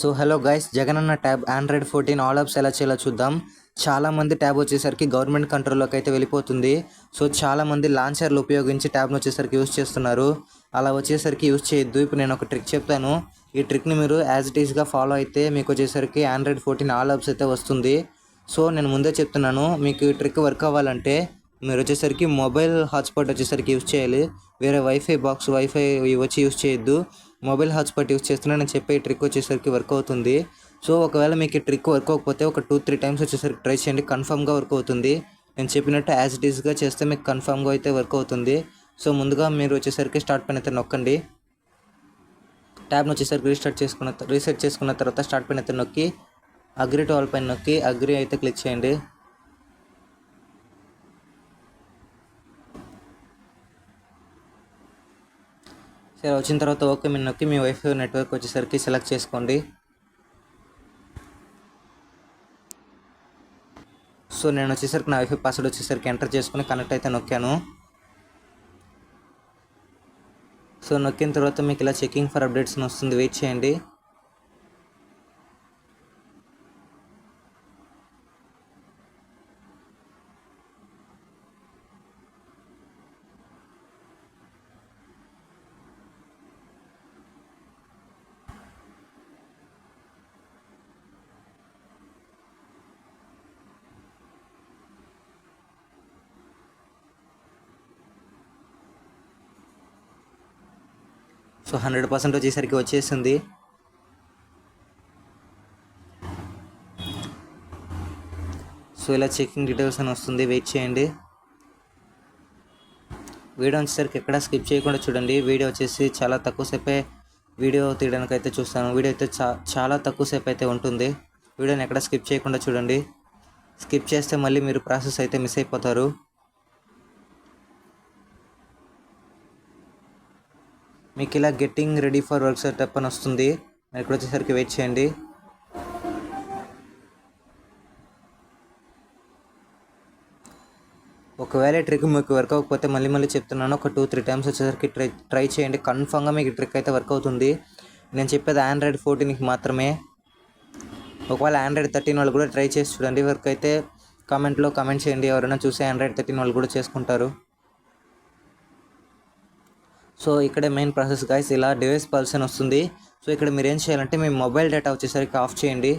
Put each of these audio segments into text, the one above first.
So hello guys Jagananna tab android fourteen all apps ఎలా చేయాలో చూద్దాం. చాలా మంది ట్యాబ్ వచ్చేసరికి గవర్నమెంట్ కంట్రోల్లోకి అయితే వెళ్ళిపోతుంది. సో చాలామంది లాంచర్లు ఉపయోగించి ట్యాబ్ను వచ్చేసరికి యూస్ చేస్తున్నారు. అలా వచ్చేసరికి యూస్ చేయొద్దు. ఇప్పుడు నేను ఒక ట్రిక్ చెప్తాను. ఈ ట్రిక్ని మీరు యాజ్ ఇట్ ఈస్గా ఫాలో అయితే మీకు వచ్చేసరికి ఆండ్రాయిడ్ ఫోర్టీన్ ఆల్ అప్స్ అయితే వస్తుంది. సో నేను ముందే చెప్తున్నాను. మీకు ఈ ట్రిక్ వర్క్ అవ్వాలంటే మీరు వచ్చేసరికి మొబైల్ హాట్స్పాట్ వచ్చేసరికి యూస్ చేయాలి. వేరే వైఫై బాక్స్ వైఫై ఇవి వచ్చి యూస్ చేయొద్దు. మొబైల్ హాట్స్పాట్ యూస్ చేస్తున్నానని చెప్పే ఈ ట్రిక్ వచ్చేసరికి వర్క్ అవుతుంది. సో ఒకవేళ మీకు ఈ ట్రిక్ వర్క్ అవ్వకపోతే ఒక టూ త్రీ టైమ్స్ వచ్చేసరికి ట్రై చేయండి. కన్ఫామ్గా వర్క్ అవుతుంది. నేను చెప్పినట్టు యాజ్ ఇట్ ఈస్గా చేస్తే మీకు కన్ఫామ్గా అయితే వర్క్ అవుతుంది. సో ముందుగా మీరు వచ్చేసరికి స్టార్ట్ పైన అయితే నొక్కండి. ట్యాబ్ను వచ్చేసరికి రీస్టార్ట్ చేసుకున్న రీసెట్ చేసుకున్న తర్వాత స్టార్ట్ పైన అయితే నొక్కి అగ్రి టు ఆల్ పైన నొక్కి అగ్రి అయితే క్లిక్ చేయండి. సరే వచ్చిన తర్వాత ఓకే మీరు నొక్కి మీ వైఫై నెట్వర్క్ వచ్చేసరికి సెలెక్ట్ చేసుకోండి. సో నేను వచ్చేసరికి నా వైఫై పాస్వర్డ్ వచ్చేసరికి ఎంటర్ చేసుకుని కనెక్ట్ అయితే నొక్కాను. సో నొక్కిన తర్వాత మీకు ఇలా చెకింగ్ ఫర్ అప్డేట్స్ని వస్తుంది. వెయిట్ చేయండి. సో హండ్రెడ్ పర్సెంట్ వచ్చేసరికి వచ్చేసింది. సో ఇలా చెకింగ్ డీటెయిల్స్ అని వస్తుంది. వెయిట్ చేయండి. వీడియో వచ్చేసరికి ఎక్కడ స్కిప్ చేయకుండా చూడండి. వీడియో వచ్చేసి చాలా తక్కువ సేపే వీడియో తీయడానికి అయితే చూస్తాను. వీడియో అయితే చా చాలా తక్కువ సేపు అయితే ఉంటుంది. వీడియోని ఎక్కడ స్కిప్ చేయకుండా చూడండి. స్కిప్ చేస్తే మళ్ళీ మీరు ప్రాసెస్ అయితే మిస్ అయిపోతారు. మీకు ఇలా getting ready for work setup అని వస్తుంది. మీరు ఇక్కడ వచ్చేసరికి వెయిట్ చేయండి. ఒకవేళ ట్రిక్ మీకు వర్క్ అవ్వకపోతే మళ్ళీ మళ్ళీ చెప్తున్నాను. ఒక టూ త్రీ టైమ్స్ వచ్చేసరికి ట్రై ట్రై చేయండి. కన్ఫామ్గా మీకు ట్రిక్ అయితే వర్క్ అవుతుంది. నేను చెప్పేది ఆండ్రాయిడ్ ఫోర్టీన్కి మాత్రమే. ఒకవేళ ఆండ్రాయిడ్ థర్టీన్ వాళ్ళు కూడా ట్రై చేసి చూడండి. వర్క్ అయితే కామెంట్లో కామెంట్ చేయండి. ఎవరైనా చూసి ఆండ్రాయిడ్ థర్టీన్ వాళ్ళు కూడా చేసుకుంటారు. సో ఇక్కడ మెయిన్ ప్రాసెస్ గాయస్ ఇలా డివైస్ పర్సన్ వస్తుంది. సో ఇక్కడ మీరు ఏం చేయాలంటే మీ మొబైల్ డేటా వచ్చేసరికి ఆఫ్ చేయండి.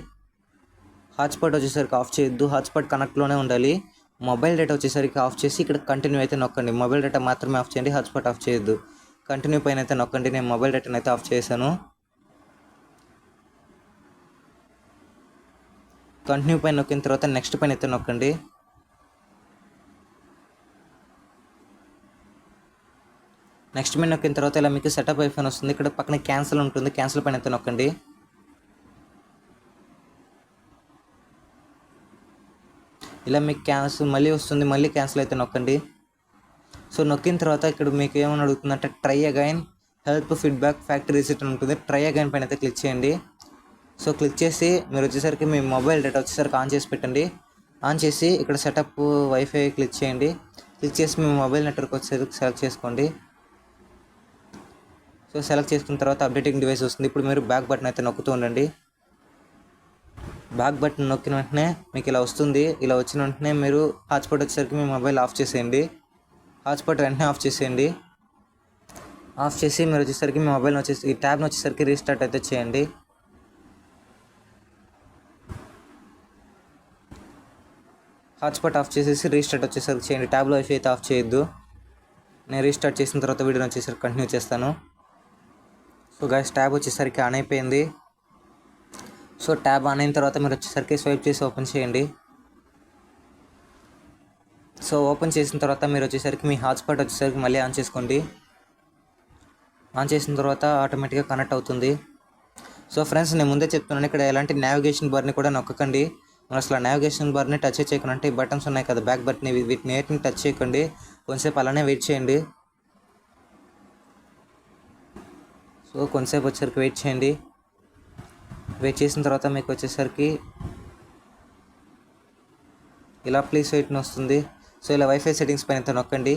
హాట్స్పాట్ వచ్చేసరికి ఆఫ్ చేయొద్దు. హాట్స్పాట్ కనెక్ట్లోనే ఉండాలి. మొబైల్ డేటా వచ్చేసరికి ఆఫ్ చేసి ఇక్కడ కంటిన్యూ అయితే నొక్కండి. మొబైల్ డేటా మాత్రమే ఆఫ్ చేయండి హాట్స్పాట్ ఆఫ్ చేయొద్దు. కంటిన్యూ పైన అయితే నొక్కండి. నేను మొబైల్ డేటాని అయితే ఆఫ్ చేశాను. కంటిన్యూ పైన నొక్కిన తర్వాత నెక్స్ట్ పైన అయితే నొక్కండి. నెక్స్ట్ మీద నొక్కిన తర్వాత ఇలా మీకు సెటప్ ఐఫోన్ వస్తుంది. ఇక్కడ పక్కన క్యాన్సిల్ ఉంటుంది. క్యాన్సిల్ పైన అయితే నొక్కండి. ఇలా మీకు క్యాన్సిల్ మళ్ళీ వస్తుంది. మళ్ళీ క్యాన్సిల్ అయితే నొక్కండి. సో నొక్కిన తర్వాత ఇక్కడ మీకు ఏమని అడుగుతుందంటే try again help feedback factory reset అని ఉంటుంది. ట్రై అగైన్ పైన అయితే క్లిక్ చేయండి. సో క్లిక్ చేసి మీరు వచ్చేసరికి మీ మొబైల్ డేటా వచ్చేసరికి ఆన్ చేసి పెట్టండి. ఆన్ చేసి ఇక్కడ సెటప్ వైఫై క్లిక్ చేయండి. క్లిక్ చేసి మీ మొబైల్ నెట్వర్క్ వచ్చేసరికి సెలెక్ట్ చేసుకోండి. సో సెలెక్ట్ చేసుకున్న తర్వాత అప్డేటింగ్ డివైస్ వస్తుంది. ఇప్పుడు మీరు బ్యాక్ బటన్ అయితే నొక్కుతూ ఉండండి. బ్యాక్ బటన్ నొక్కిన వెంటనే మీకు ఇలా వస్తుంది. ఇలా వచ్చిన వెంటనే మీరు హాట్స్పాట్ వచ్చేసరికి మీ మొబైల్ ఆఫ్ చేసేయండి. హాట్స్పాట్ వెంటనే ఆఫ్ చేసేయండి. ఆఫ్ చేసి మీరు వచ్చేసరికి మీ మొబైల్ వచ్చేసి ఈ ట్యాబ్ని వచ్చేసరికి రీస్టార్ట్ అయితే చేయండి. హాట్స్పాట్ ఆఫ్ చేసేసి రీస్టార్ట్ వచ్చేసరికి చేయండి. ట్యాబ్లో వైఫై అయితే ఆఫ్ చేయొద్దు నేను రీస్టార్ట్ చేసిన తర్వాత వీడియోని వచ్చేసరికి కంటిన్యూ చేస్తాను. సో గైస్ ట్యాబ్ వచ్చేసరికి ఆన్ అయిపోయింది. సో ట్యాబ్ ఆన్ అయిన తర్వాత మీరు వచ్చేసరికి స్వైప్ చేసి ఓపెన్ చేయండి. సో ఓపెన్ చేసిన తర్వాత మీరు వచ్చేసరికి మీ హాట్స్పాట్ వచ్చేసరికి మళ్ళీ ఆన్ చేసుకోండి. ఆన్ చేసిన తర్వాత ఆటోమేటిక్గా కనెక్ట్ అవుతుంది. సో ఫ్రెండ్స్ నేను ముందే చెప్తున్నాను ఇక్కడ ఎలాంటి నావిగేషన్ బార్ని కూడా నొక్కకండి. మనం అసలు నావిగేషన్ బార్ని టచ్ చేయకుండా అంటే బటన్స్ ఉన్నాయి కదా బ్యాక్ బటన్ వీటిని ఏటిని టచ్ చేయకండి. కొంచెంసేపు అలానే వెయిట్ చేయండి. సో కొంతసేపు వచ్చేసరికి వెయిట్ చేయండి. వెయిట్ చేసిన తర్వాత మీకు వచ్చేసరికి ఇలా ప్లీజ్ వెయిట్ వస్తుంది సో ఇలా వైఫై సెట్టింగ్స్ పైన అయితే నొక్కండి.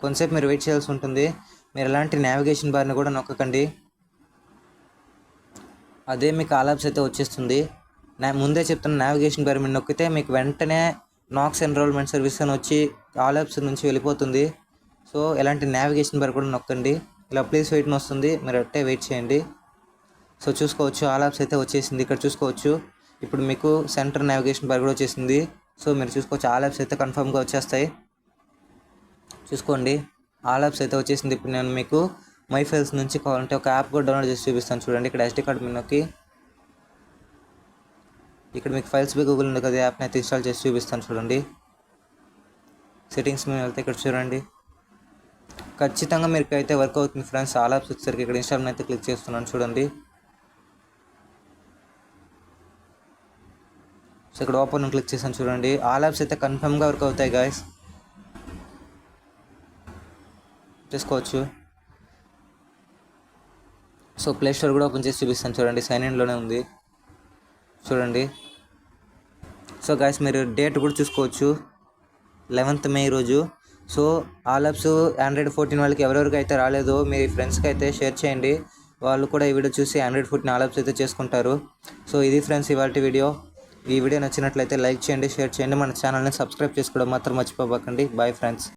కొంతసేపు మీరు వెయిట్ చేయాల్సి ఉంటుంది. మీరు ఎలాంటి నావిగేషన్ బార్ని కూడా నొక్కకండి. అదే మీకు ఆలాప్స్ అయితే వచ్చేస్తుంది. నా ముందే చెప్తున్న నావిగేషన్ బార్ మీరు నొక్కితే మీకు వెంటనే నాక్స్ ఎన్రోల్మెంట్ సర్వీస్ అని వచ్చి ఆల్ యాప్స్ నుంచి వెళ్ళిపోతుంది. సో ఎలాంటి నావిగేషన్ బార్ కూడా నొక్కండి. ఇలా ప్లీజ్ వెయిట్ని వస్తుంది మీరు అట్టే వెయిట్ చేయండి. సో చూసుకోవచ్చు ఆల్ యాప్స్ అయితే వచ్చేసింది. ఇక్కడ చూసుకోవచ్చు. ఇప్పుడు మీకు సెంటర్ నావిగేషన్ బార్ కూడా వచ్చేసింది. సో మీరు చూసుకోవచ్చు ఆల్ యాప్స్ అయితే కన్ఫర్మ్గా వచ్చేస్తాయి. చూసుకోండి. ఆల్ యాప్స్ అయితే వచ్చేసింది. ఇప్పుడు నేను మీకు మై ఫైల్స్ నుంచి కావాలంటే ఒక యాప్ కూడా డౌన్లోడ్ చేసి చూపిస్తాను. చూడండి ఇక్కడ ఎస్డి కార్డ్ మీద నొక్కి ఇక్కడ మీకు ఫైల్స్ బై గూగుల్ ఉంది కదా యాప్ని అయితే ఇన్స్టాల్ చేసి చూపిస్తాను. చూడండి. సెట్టింగ్స్ మీద వెళ్తే ఇక్కడ చూడండి. ఖచ్చితంగా మీకు అయితే వర్క్ అవుతుంది ఫ్రెండ్స్ ఆల్ యాప్స్ వచ్చేసరికి ఇక్కడ ఇన్స్టాల్ అయితే క్లిక్ చేస్తున్నాను చూడండి. సో ఇక్కడ ఓపెన్ క్లిక్ చేశాను చూడండి. ఆల్ యాప్స్ అయితే కన్ఫర్మ్గా వర్క్ అవుతాయి గాయస్ చేసుకోవచ్చు. సో ప్లే స్టోర్ కూడా ఓపెన్ చేసి చూపిస్తాను చూడండి. సైన్ ఇన్లోనే ఉంది. చూడండి. సో గాయస్ మీరు డేట్ కూడా చూసుకోవచ్చు. లెవెన్త్ మే రోజు. So all apps android fourteen వాళ్ళకి ఎవరెవరికి అయితే రాలేదో మీ ఫ్రెండ్స్కి అయితే షేర్ చేయండి. వాళ్ళు కూడా ఈ వీడియో చూసి ఆండ్రాయిడ్ ఫోర్టీన్ ఆల్ యాప్స్ అయితే చేసుకుంటారు. సో ఇది ఫ్రెండ్స్ ఇవాళ వీడియో. ఈ వీడియో నచ్చినట్లయితే లైక్ చేయండి షేర్ చేయండి. మన ఛానల్ని సబ్స్క్రైబ్ చేసుకోవడం మాత్రం మర్చిపోబాకండి బాయ్ ఫ్రెండ్స్